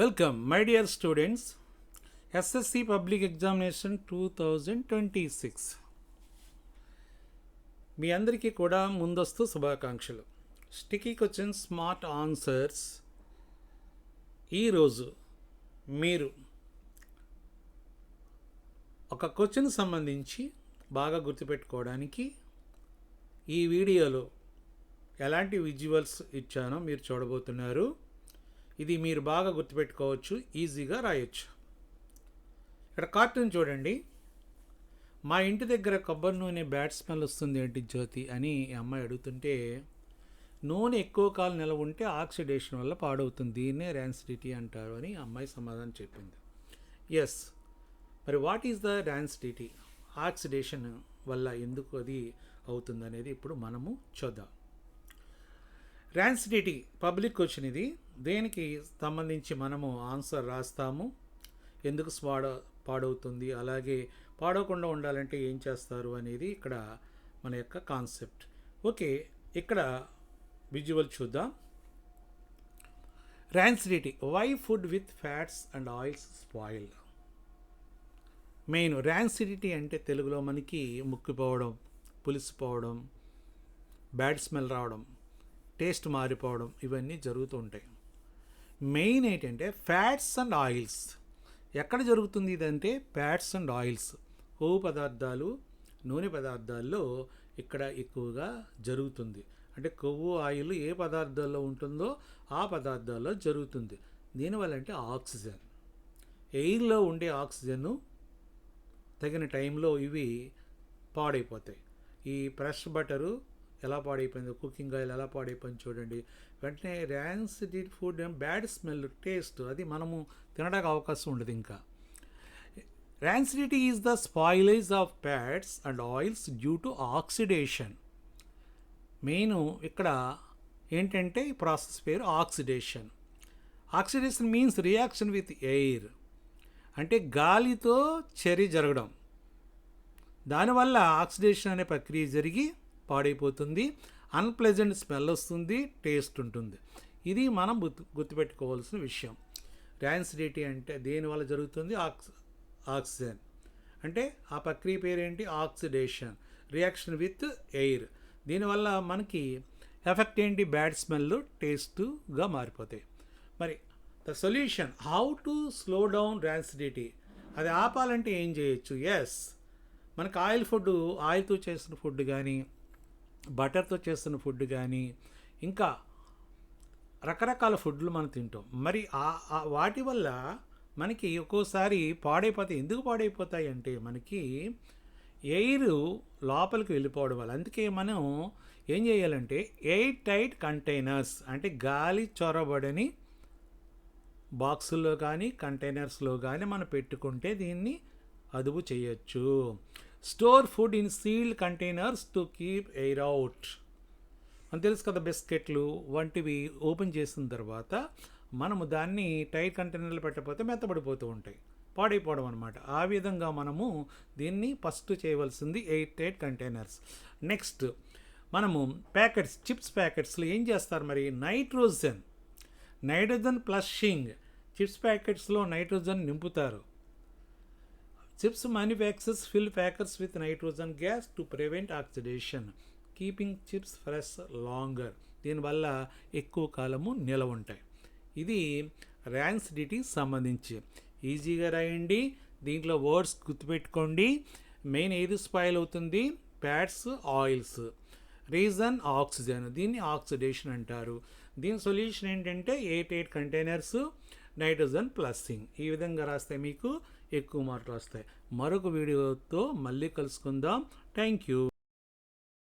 Welcome my dear students SSC public examination two thousand twenty six మీ అందరికీ కూడా ముందస్తు శుభాకాంక్షలు. స్టికీ క్వశ్చన్ స్మార్ట్ ఆన్సర్స్ ఈరోజు మీరు ఒక క్వశ్చన్ సంబంధించి బాగా గుర్తుపెట్టుకోవడానికి ఈ వీడియోలో ఎలాంటి విజువల్స్ ఇచ్చానో మీరు చూడబోతున్నారు. ఇది మీరు బాగా గుర్తుపెట్టుకోవచ్చు ఈజీగా రాయొచ్చు. ఇక్కడ కార్టూన్ చూడండి. మా ఇంటి దగ్గర కొబ్బరి నూనె బ్యాడ్ స్మెల్ వస్తుంది ఏంటి జ్యోతి అని ఈ అమ్మాయి అడుగుతుంటే నూనె ఎక్కువ కాలం నిలవ ఉంటే ఆక్సిడేషన్ వల్ల పాడవుతుంది దీన్నే ర్యాన్సిడిటీ అంటారు అని అమ్మాయి సమాధానం చెప్పింది. ఎస్ మరి what is the rancidity? Oxidation వల్ల ఎందుకు అది అవుతుంది అనేది ఇప్పుడు మనము చూద్దాం. ర్యాన్సిడిటీ పబ్లిక్ క్వశ్చన్ ఇది. దేనికి సంబంధించి మనము ఆన్సర్ రాస్తాము? ఎందుకు స్వాడ పాడవుతుంది? అలాగే పాడవకుండా ఉండాలంటే ఏం చేస్తారు అనేది ఇక్కడ మన యొక్క కాన్సెప్ట్ ఓకే ఇక్కడ విజువల్ చూద్దాం. Rancidity why food with fats and oils spoil main rancidity అంటే తెలుగులో మనకి ముక్కిపోవడం పులిసిపోవడం బ్యాడ్ స్మెల్ రావడం. టేస్ట్ మారిపోవడం ఇవన్నీ జరుగుతూ ఉంటాయి. మెయిన్ ఏంటంటే ఫ్యాట్స్ అండ్ ఆయిల్స్. ఎక్కడ జరుగుతుంది ఇదంటే ఫ్యాట్స్ అండ్ ఆయిల్స్. కొవ్వు పదార్థాలు నూనె పదార్థాల్లో ఇక్కడ ఎక్కువగా జరుగుతుంది. అంటే కొవ్వు ఆయిల్ ఏ పదార్థాల్లో ఉంటుందో ఆ పదార్థాల్లో జరుగుతుంది. దీనివల్ల అంటే ఆక్సిజన్. ఎయిర్లో ఉండే ఆక్సిజన్ తగిన టైంలో ఇవి పాడైపోతాయి. ఈ ప్రెష్ బటరు ఎలా పాడైపోయింది కుకింగ్ ఆయిల్ ఎలా పాడైపోయింది చూడండి. వెంటనే rancid food bad smell taste అది మనము తినడానికి అవకాశం ఉండదు ఇంకా. Rancidity is the spoilage of fats and oils due to oxidation. Main ఇక్కడ ఏంటంటే ఈ ప్రాసెస్ పేరు oxidation. Oxidation means reaction with air అంటే గాలితో చర్య జరగడం. దానివల్ల ఆక్సిడేషన్ అనే ప్రక్రియ జరిగి పాడైపోతుంది. అన్ప్లెజెంట్ స్మెల్ వస్తుంది టేస్ట్ ఉంటుంది. ఇది మనం గుర్తు గుర్తుపెట్టుకోవాల్సిన విషయం. ర్యాన్సిడిటీ అంటే దేనివల్ల జరుగుతుంది? ఆక్స్ ఆక్సిజన్ అంటే ఆ ప్రక్రియ పేరేంటి? ఆక్సిడేషన్ రియాక్షన్ విత్ ఎయిర్ దీనివల్ల మనకి ఎఫెక్ట్ ఏంటి? బ్యాడ్ స్మెల్ టేస్ట్గా మారిపోతాయి. మరి the solution how to slow down rancidity అది ఆపాలంటే ఏం చేయొచ్చు? ఎస్ మనకు ఆయిల్ ఫుడ్ ఆయిల్తో చేసిన ఫుడ్ కానీ బటర్తో చేస్తున్న ఫుడ్ కానీ ఇంకా రకరకాల ఫుడ్లు మనం తింటాం. మరి ఆ వాటి వల్ల మనకి ఒక్కోసారి పాడైపోతాయి. ఎందుకు పాడైపోతాయి అంటే మనకి ఎయిర్ లోపలికి వెళ్ళిపోవడం వల్ల. అందుకే మనం ఏం చేయాలంటే ఎయిర్ టైట్ కంటైనర్స్ అంటే గాలి చొరబడని బాక్సుల్లో కానీ కంటైనర్స్లో కానీ మనం పెట్టుకుంటే దీన్ని అదుపు చేయొచ్చు. Store food in sealed containers to keep air out అని తెలుసు కదా బిస్కెట్లు వంటివి ఓపెన్ చేసిన తర్వాత మనము దాన్ని టైట్ కంటైనర్లు పెట్టకపోతే మెత్తబడిపోతూ ఉంటాయి. పాడైపోవడం అనమాట ఆ విధంగా మనము దీన్ని ఫస్ట్ చేయవలసింది ఎయిట్ టైట్ కంటైనర్స్. నెక్స్ట్ మనము ప్యాకెట్స్ చిప్స్ ప్యాకెట్స్లో ఏం చేస్తారు మరి? నైట్రోజన్ నైట్రోజన్ ప్లషింగ్ చిప్స్ ప్యాకెట్స్లో నైట్రోజన్ నింపుతారు. Chips manufacturers fill packets with nitrogen gas to prevent oxidation keeping chips fresh longer దీనివల్ల ఎక్కువ కాలము నిలవ ఉంటాయి. ఇది ర్యాన్సిడిటీ సంబంధించి. ఈజీగా రాయండి. దీంట్లో వర్డ్స్ గుర్తుపెట్టుకోండి. మెయిన్ ఏది స్పాయిల్ అవుతుంది? ప్యాడ్స్ ఆయిల్స్ రీజన్ ఆక్సిజన్ దీన్ని ఆక్సిడేషన్ అంటారు. దీని సొల్యూషన్ ఏంటంటే airtight containers nitrogen flushing ఈ విధంగా రాస్తే మీకు ఎక్కువ మార్కులు వస్తాయి. మరొక వీడియోతో మళ్ళీ కలుసుకుందాం. Thank you